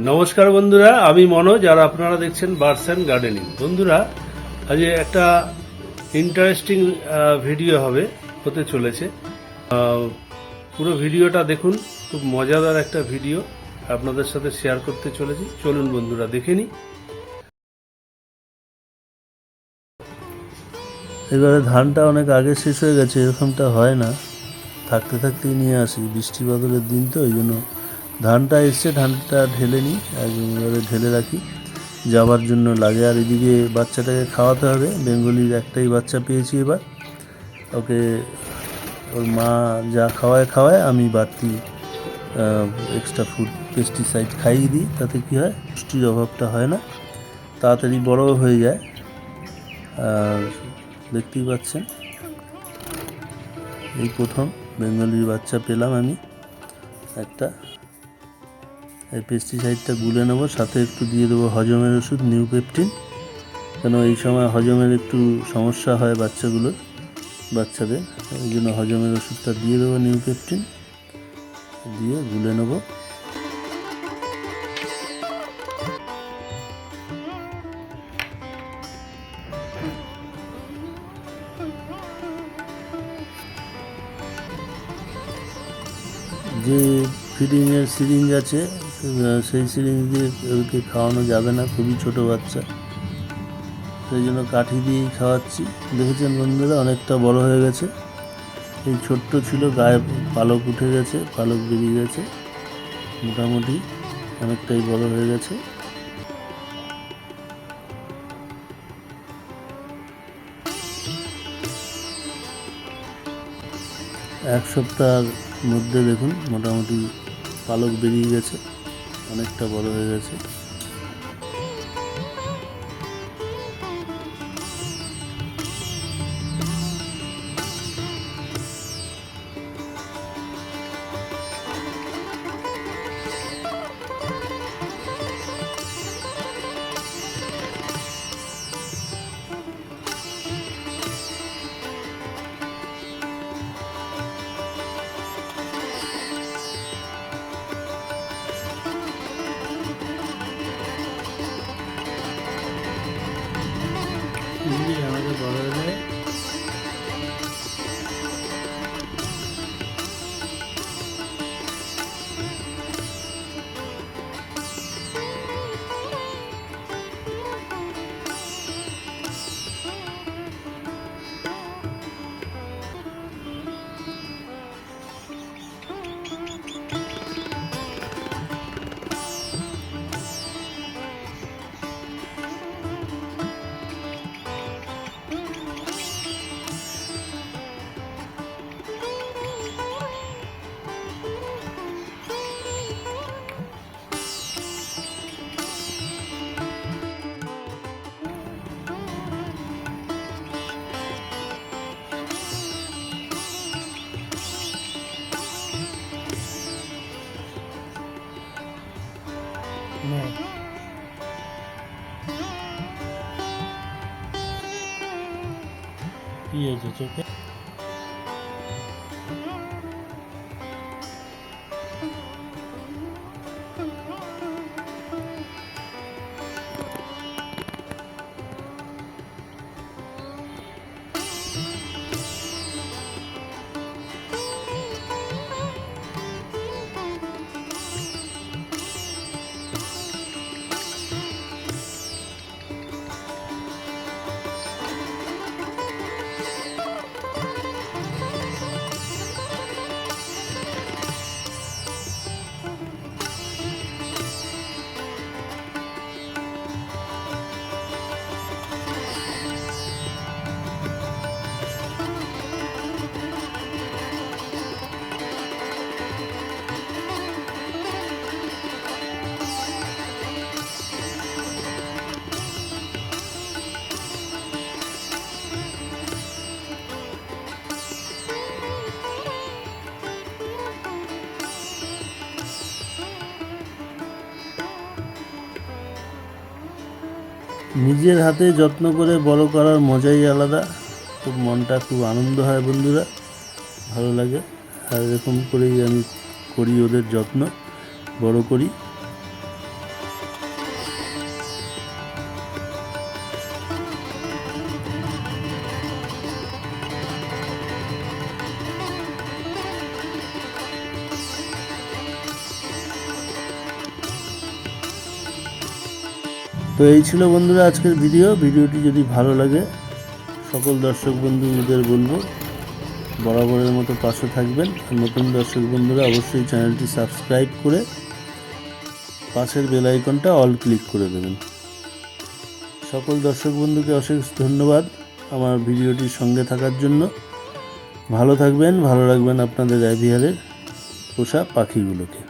নমস্কার বন্ধুরা, আমি মনোজ আর আপনারা দেখছেন বার্ডস অ্যান্ড গার্ডেনিং বন্ধুরা আজ একটা ইন্টারেস্টিং ভিডিও হবে, হতে চলেছে। পুরো ভিডিওটা দেখুন, খুব মজাদার একটা ভিডিও আপনাদের সাথে শেয়ার করতে চলেছি। চলুন বন্ধুরা, দেখে নিই। এবারে ধানটা অনেক আগে শেষ হয়ে গেছে, এরকমটা হয় না। থাকতে থাকতেই নিয়ে আসি, বৃষ্টি বাদলের দিন তো, ওই জন্য ধানটা এসছে, ধানটা ঢেলে নিই এবারে ঢেলে রাখি। যাওয়ার জন্য লাগে, আর এদিকে বাচ্চাটাকে খাওয়াতে হবে। বেঙ্গলির একটাই বাচ্চা পেয়েছি এবার। ওকে, ওর মা যা খাওয়ায় খাওয়ায় আমি বাড়তি এক্সট্রা ফুড পেস্টিসাইড খাইয়ে দিই। তাতে কী হয়, পুষ্টির অভাবটা হয় না। তাড়াতাড়ি বড়ও হয়ে যায়। আর দেখতেই পাচ্ছেন, এই প্রথম বেঙ্গলির বাচ্চা পেলাম আমি। একটা এই পেস্টিসাইডটা গুলে নেব, সাথে একটু দিয়ে দেবো হজমের ওষুধ নিউ পেপটিন কেন এই সময় হজমের একটু সমস্যা হয় বাচ্চাগুলোর, বাচ্চাদের। এই জন্য হজমের ওষুধটা দিয়ে দেবো নিউ পেপটিন দিয়ে গুলে নেব। যে ফিডিংয়ের সিরিঞ্জ আছে সেই সিরিঞ্জ দিয়ে ওকে খাওয়ানো যাবে না, খুবই ছোট বাচ্চা। সেই জন্য কাঠি দিয়েই খাওয়াচ্ছি। দেখেছেন বন্ধুরা, অনেকটা বড় হয়ে গেছে। এই ছোট্ট ছিল, গায়ে পালক উঠে গেছে, পালক বেরিয়ে গেছে। মোটামুটি অনেকটাই বড় হয়ে গেছে। এক সপ্তাহের মধ্যে দেখুন, মোটামুটি পালক বেরিয়ে গেছে। অনেকটা বড় হয়ে গেছে। Bye. বড় হলে কি হয়েছে চোখে নিজের হাতে যত্ন করে বড় করার মজাই আলাদা। খুব মনটা খুব আনন্দ হয় বন্ধুরা। ভালো লাগে। আর এরকম করেই আমি করি ওদের যত্ন। বড় করি। তো এই ছিল বন্ধুরা আজকের ভিডিও। ভিডিওটি যদি ভালো লাগে, সকল দর্শক বন্ধুদের বলব, বরাবরের মতো পাশে থাকবেন। আর নতুন দর্শক বন্ধুরা অবশ্যই চ্যানেলটি সাবস্ক্রাইব করে পাশের বেল আইকনটা অল ক্লিক করে দেবেন। সকল দর্শক বন্ধুকে অশেষ ধন্যবাদ আমার ভিডিওটির সঙ্গে থাকার জন্য। ভালো থাকবেন, ভালো রাখবেন আপনাদের অ্যাভিয়ারের পোষা পাখিগুলোকে।